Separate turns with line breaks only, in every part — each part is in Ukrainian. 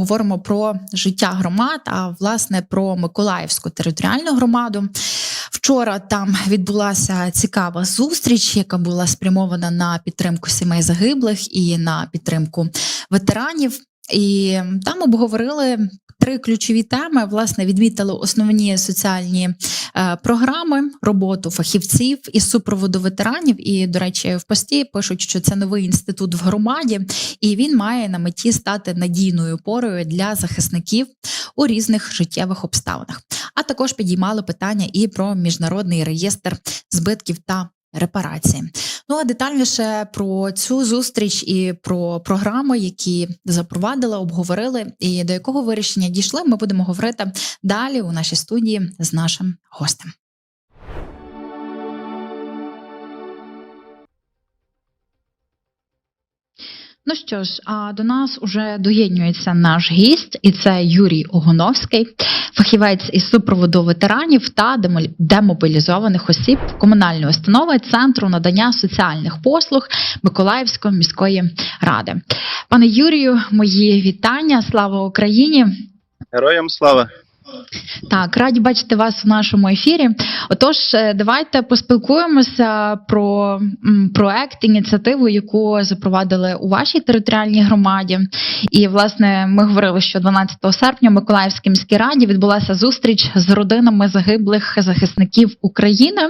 Говоримо про життя громад, а власне про Миколаївську територіальну громаду. Вчора там відбулася цікава зустріч, яка була спрямована на підтримку сімей загиблих і на підтримку ветеранів. І там обговорили три ключові теми. Власне, відмітили основні соціальні е, програми, роботу фахівців із супроводу ветеранів. І, до речі, в пості пишуть, що це новий інститут в громаді, і він має на меті стати надійною опорою для захисників у різних життєвих обставинах. А також підіймали питання і про міжнародний реєстр збитків та репарації. Ну а детальніше про цю зустріч і про програми, які запровадили, обговорили, і до якого вирішення дійшли, ми будемо говорити далі у нашій студії з нашим гостем. Ну що ж, а до нас уже доєднюється наш гість, і це Юрій Огоновський, фахівець із супроводу ветеранів та демобілізованих осіб комунальної установи Центру надання соціальних послуг Миколаївської міської ради. Пане Юрію, мої вітання. Слава Україні!
Героям слава!
Так, раді бачити вас в нашому ефірі. Отож, е, давайте поспілкуємося про проект, ініціативу, яку запровадили у вашій територіальній громаді. І власне ми говорили, що 12 серпня в Миколаївській міській раді відбулася зустріч з родинами загиблих захисників України,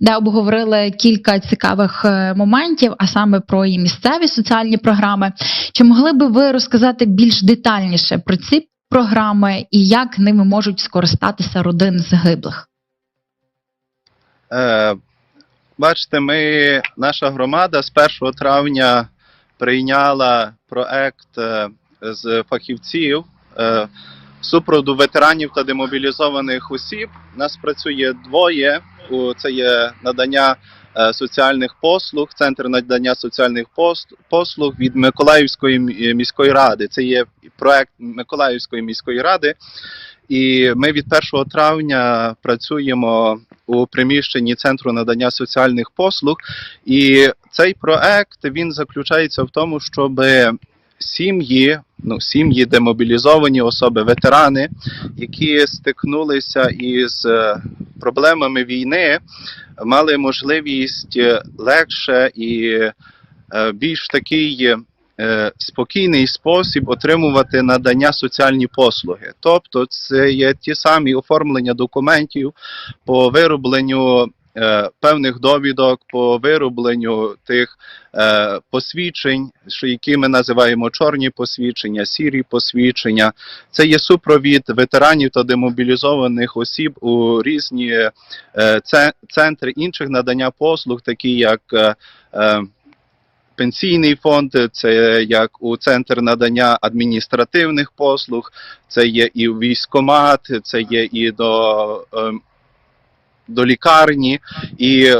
де обговорили кілька цікавих е, моментів, а саме про і місцеві соціальні програми. Чи могли би ви розказати більш детальніше про ці програми і як ними можуть скористатися родини загиблих?
Е, бачите, ми, наша громада з 1 травня прийняла проект е, з фахівців е, супроводу ветеранів та демобілізованих осіб. Нас працює двоє. Це є надання соціальних послуг, центр надання соціальних послуг від Миколаївської міської ради. Це є проект Миколаївської міської ради. І ми від 1 травня працюємо у приміщенні центру надання соціальних послуг. І цей проект він заключається в тому, щоб сім'ї, ну сім'ї демобілізовані особи, ветерани, які стикнулися із е, проблемами війни, мали можливість е, легше і е, більш такий. Спокійний спосіб отримувати надання соціальні послуги, тобто це є ті самі оформлення документів по виробленню е, певних довідок, по виробленню тих е, посвідчень, які ми називаємо чорні посвідчення, сірі посвідчення. Це є супровід ветеранів та демобілізованих осіб у різні е, центри інших надання послуг, такі як Пенсійний фонд, це як у центр надання адміністративних послуг, це є і військомат, це є і до, е, до лікарні, і,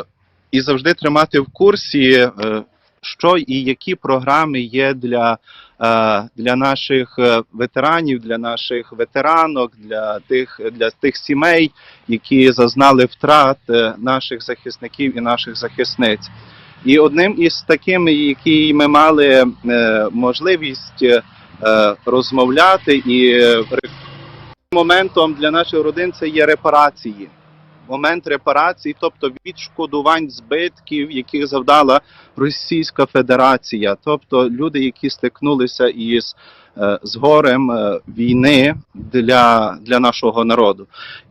і завжди тримати в курсі, е, що і які програми є для, е, для наших е, ветеранів, для наших ветеранок, для тих, для тих сімей, які зазнали втрат наших захисників і наших захисниць. І одним із таким, який ми мали можливість розмовляти, і моментом для наших родин це є репарації. Момент репарацій, тобто відшкодувань збитків, яких завдала Російська Федерація, тобто люди, які стикнулися із з горем е, війни для, для нашого народу.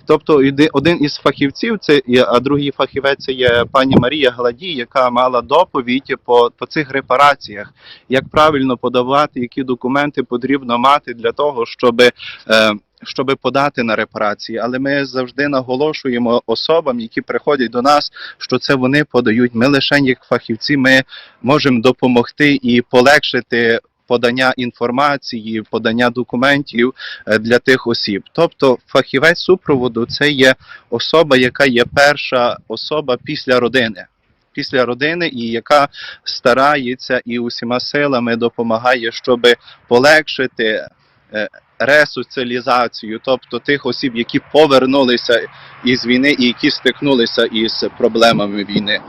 Тобто, один із фахівців, це а другий фахівець це є пані Марія Гладій, яка мала доповідь по, по цих репараціях, як правильно подавати, які документи потрібно мати для того, щоб е, щоб подати на репарації, але ми завжди наголошуємо особам, які приходять до нас, що це вони подають. Ми лише як фахівці, ми можемо допомогти і полегшити подання інформації, подання документів е, для тих осіб. Тобто, фахівець супроводу це є особа, яка є перша особа після родини. Після родини, і яка старається і усіма силами допомагає, щоб полегшити е, ресоціалізацію, тобто тих осіб, які повернулися із війни і які стикнулися із проблемами війни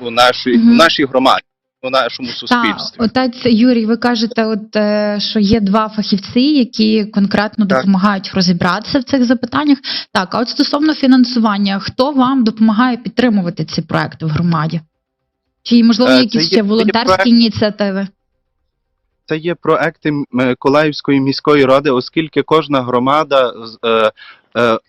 у, нашій, у нашій громаді. У нашому
Так,
суспільстві.
отець Юрій, ви кажете, от е, що є два фахівці, які конкретно
Так.
допомагають розібратися в цих запитаннях. Так, а от стосовно фінансування, хто вам допомагає підтримувати ці проекти в громаді? Чи можливо
Е,
якісь ще волонтерські
проект-
ініціативи?
Це є проекти Миколаївської міської ради, оскільки кожна громада е,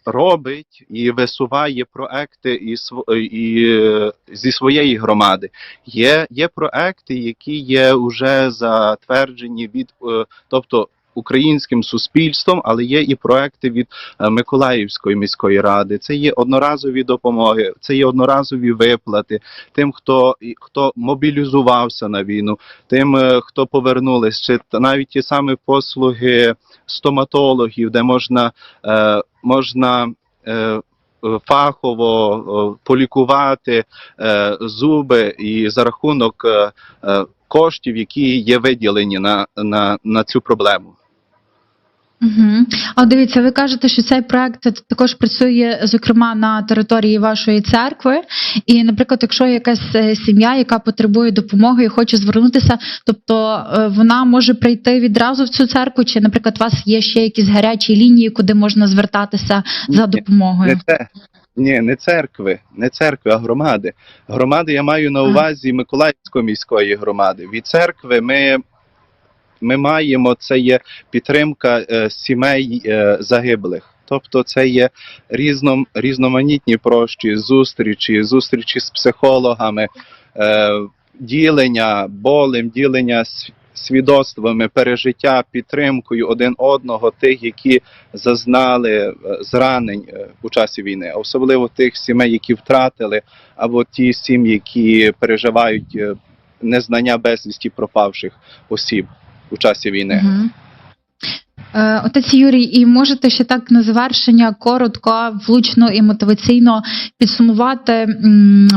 робить і висуває проекти і, св- і, е, зі своєї громади. Є, є проекти, які є вже затверджені від, е, тобто українським суспільством, але є і проекти від е, Миколаївської міської ради. Це є одноразові допомоги, це є одноразові виплати тим, хто, хто мобілізувався на війну тим, е, хто повернулись, чи навіть ті самі послуги стоматологів, де можна, е, можна фахово полікувати е, зуби і за рахунок е, коштів, які є виділені на, на, на цю проблему.
Угу. А дивіться, ви кажете, що цей проект також працює, зокрема, на території вашої церкви. І, наприклад, якщо якась е, сім'я, яка потребує допомоги і хоче звернутися, тобто е, вона може прийти відразу в цю церкву, чи, наприклад, у вас є ще якісь гарячі лінії, куди можна звертатися за допомогою?
Не це. Ні, не церкви, не церкви, а громади. Громади я маю на увазі Миколаївської міської громади. Від церкви ми, ми маємо це є підтримка е, сімей е, загиблих. Тобто це є різном, різноманітні прощі, зустрічі, зустрічі з психологами, е, ділення болем, ділення свідоцтвами, пережиття, підтримкою один одного, тих, які зазнали е, зранень у часі війни, особливо тих сімей, які втратили, або ті сім'ї, які переживають незнання безвісті пропавших осіб у часі війни.
Е, Отець Юрій, і можете ще так на завершення коротко, влучно і мотиваційно підсумувати м,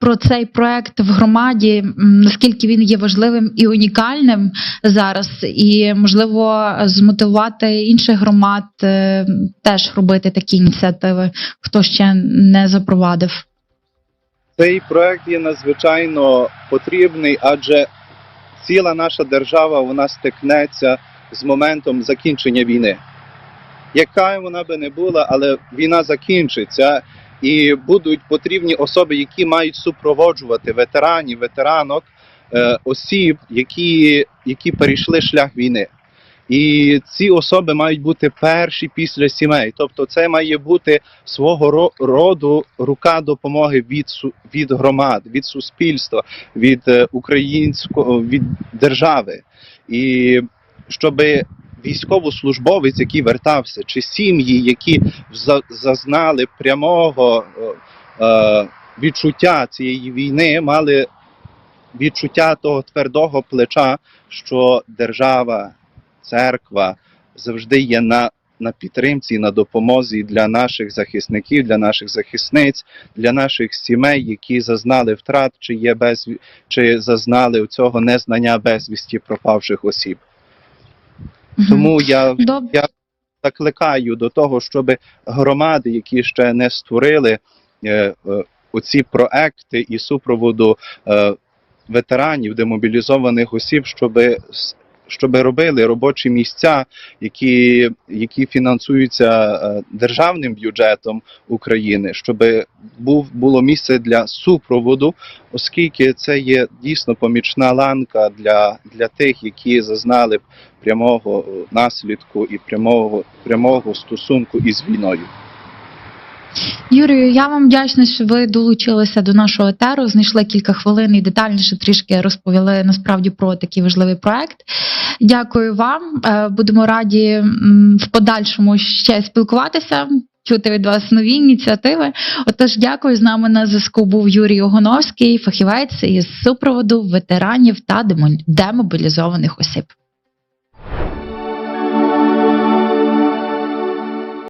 про цей проект в громаді, м, наскільки він є важливим і унікальним зараз, і можливо змотивувати інших громад е, теж робити такі ініціативи, хто ще не запровадив.
Цей проект є надзвичайно потрібний, адже ціла наша держава вона стикнеться з моментом закінчення війни. Яка вона би не була, але війна закінчиться, і будуть потрібні особи, які мають супроводжувати ветеранів, ветеранок, е, осіб, які, які перейшли шлях війни. І ці особи мають бути перші після сімей. Тобто, це має бути свого роду рука допомоги від від громад, від суспільства, від е, українського від держави. І щоб військовослужбовець, який вертався, чи сім'ї, які за- зазнали прямого е, відчуття цієї війни, мали відчуття того твердого плеча, що держава, церква завжди є на, на підтримці, на допомозі для наших захисників, для наших захисниць, для наших сімей, які зазнали втрат, чи є без чи зазнали цього незнання безвісті пропавших осіб. Тому я
Доб-
закликаю до того, щоб громади, які ще не створили е, е, оці проекти і супроводу е, ветеранів, демобілізованих осіб, щоб щоб робили робочі місця, які, які фінансуються е, державним бюджетом України, щоб був було місце для супроводу, оскільки це є дійсно помічна ланка для, для тих, які зазнали прямого е, наслідку і прямого, прямого стосунку із війною.
Юрію, я вам вдячна, що ви долучилися до нашого етеру, знайшли кілька хвилин і детальніше трішки розповіли насправді про такий важливий проект. Дякую вам. Е, Будемо раді в подальшому ще спілкуватися. Чути від вас нові ініціативи. Отож, дякую. З нами на зв'язку був Юрій Огоновський, фахівець із супроводу ветеранів та демо- демобілізованих осіб.